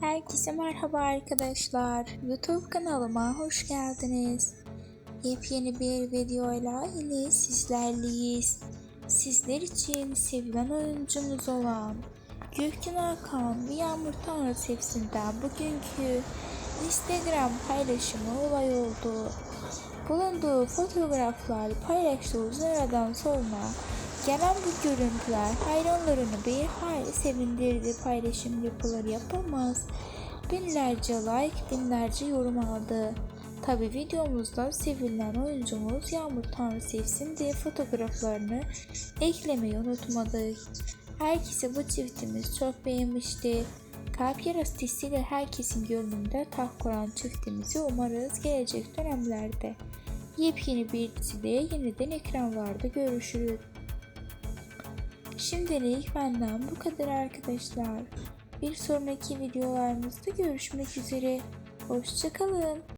Herkese merhaba arkadaşlar. YouTube kanalıma hoş geldiniz. Yepyeni bir videoyla yine sizlerleyiz. Sizler için sevilen oyuncumuz olan Gökçen Hakan ve Yağmur Tanrı Sevsin'den bugünkü Instagram paylaşımı olay oldu. Bulunduğu fotoğraflar paylaştığı uzun aradan sonra gelen bu görüntüler hayranlarını bir hayli sevindirdi. Paylaşım yapılır yapılmaz binlerce like, binlerce yorum aldı. Tabi videomuzda sevilen oyuncumuz Yağmur Tanrı Sevsin diye fotoğraflarını eklemeyi unutmadık. Herkese bu çiftimiz çok beğenmişti. Kalp yarası diziyle herkesin gönlünde taht kuran çiftimizi umarız gelecek dönemlerde yepyeni bir dizide yeniden ekranlarda görüşürüz. Şimdilik benden bu kadar arkadaşlar. Bir sonraki videolarımızda görüşmek üzere. Hoşçakalın.